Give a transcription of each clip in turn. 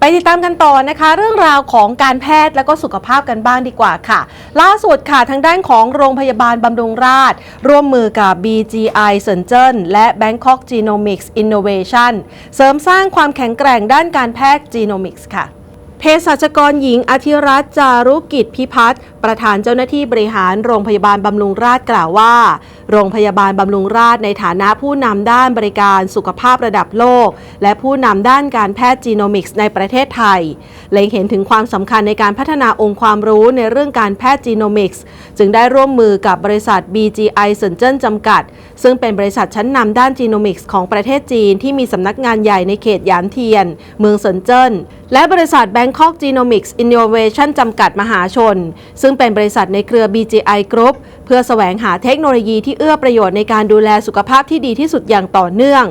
ไปติดตามกันต่อนะคะ เรื่องราวของการแพทย์และก็สุขภาพกันบ้างดีกว่าค่ะ ล่าสุดค่ะทางด้านของโรงพยาบาลบำรุงราษฎร์ร่วมมือกับ BGI s u r g e o n และ Bangkok Genomics Innovation เสริมสร้างความแข็งแกร่งด้านการแพทย์ Genomics ค่ะเภสัชกรหญิงอธิรัตน์จารุกิจพิพัฒน์ประธานเจ้าหน้าที่บริหารโรงพยาบาลบำรุงราษฎร์กล่าวว่าโรงพยาบาลบำรุงราษฎร์ในฐานะผู้นำด้านบริการสุขภาพระดับโลก และผู้นำด้านการแพทย์จีโนมิกส์ในประเทศไทย เล็งเห็นถึงความสำคัญในการพัฒนาองค์ความรู้ในเรื่องการแพทย์จีโนมิกส์จึงได้ร่วมมือกับบริษัท BGI s u r g e o n จำกัด ซึ่งเป็นบริษัทชั้นนำด้านจีโนมิกส์ของประเทศจีนที่มีสำนักงานใหญ่ในเขตหยานเทียน เมืองเซินเจิ้นและบริษัท Bangkok Genomics Innovation จำกัดมหาชน ซึ่งเป็นบริษัทในเครือ BGI Group เพื่อแสวงหาเทคโนโลยีที่เอื้อประโยชน์ในการดูแลสุขภาพที่ดีที่สุดอย่างต่อเนื่อง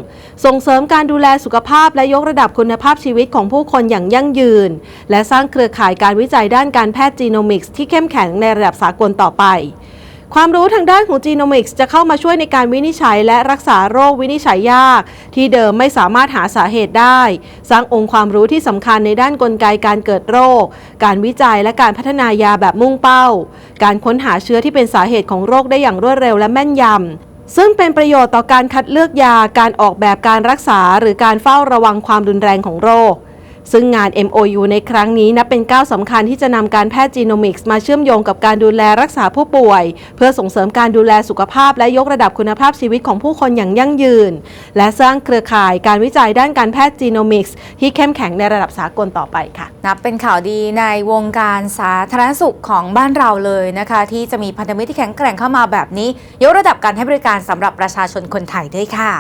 ส่งเสริมการดูแลสุขภาพและยกระดับคุณภาพชีวิตของผู้คนอย่างยั่งยืน และสร้างเครือข่ายการวิจัยด้านการแพทย์จีโนมิกส์ที่เข้มแข็งในระดับสากลต่อไป ความรู้ทางด้านของจีโนมิกส์จะเข้ามาช่วยในการวินิจฉัย และรักษาโรควินิจฉัยยาก ที่เดิมไม่สามารถหาสาเหตุได้ สร้างองค์ความรู้ที่สำคัญในด้านกลไกการเกิดโรค การวิจัยและการพัฒนายาแบบมุ่งเป้า การค้นหาเชื้อที่เป็นสาเหตุของโรคได้อย่างรวดเร็วและแม่นยำซึ่งเป็นประโยชน์ต่อการคัดเลือกยา การออกแบบการรักษา หรือการเฝ้าระวังความรุนแรงของโรค ซึ่งงาน MOU ในครั้งนี้นับเป็นก้าวสำคัญที่จะนำการแพทย์จีโนมิกส์มาเชื่อมโยงกับการดูแลรักษาผู้ป่วย เพื่อส่งเสริมการดูแลสุขภาพและยกระดับคุณภาพชีวิตของผู้คนอย่างยั่งยืน และสร้างเครือข่ายการวิจัยด้านการแพทย์จีโนมิกส์ที่เข้มแข็งในระดับสากลต่อไปค่ะ นับเป็นข่าวดีในวงการสาธารณสุขของบ้านเราเลยนะคะ ที่จะมีพันธมิตรที่แข็งแกร่งเข้ามาแบบนี้ ยกระดับการให้บริการสำหรับประชาชนคนไทยด้วยค่ะ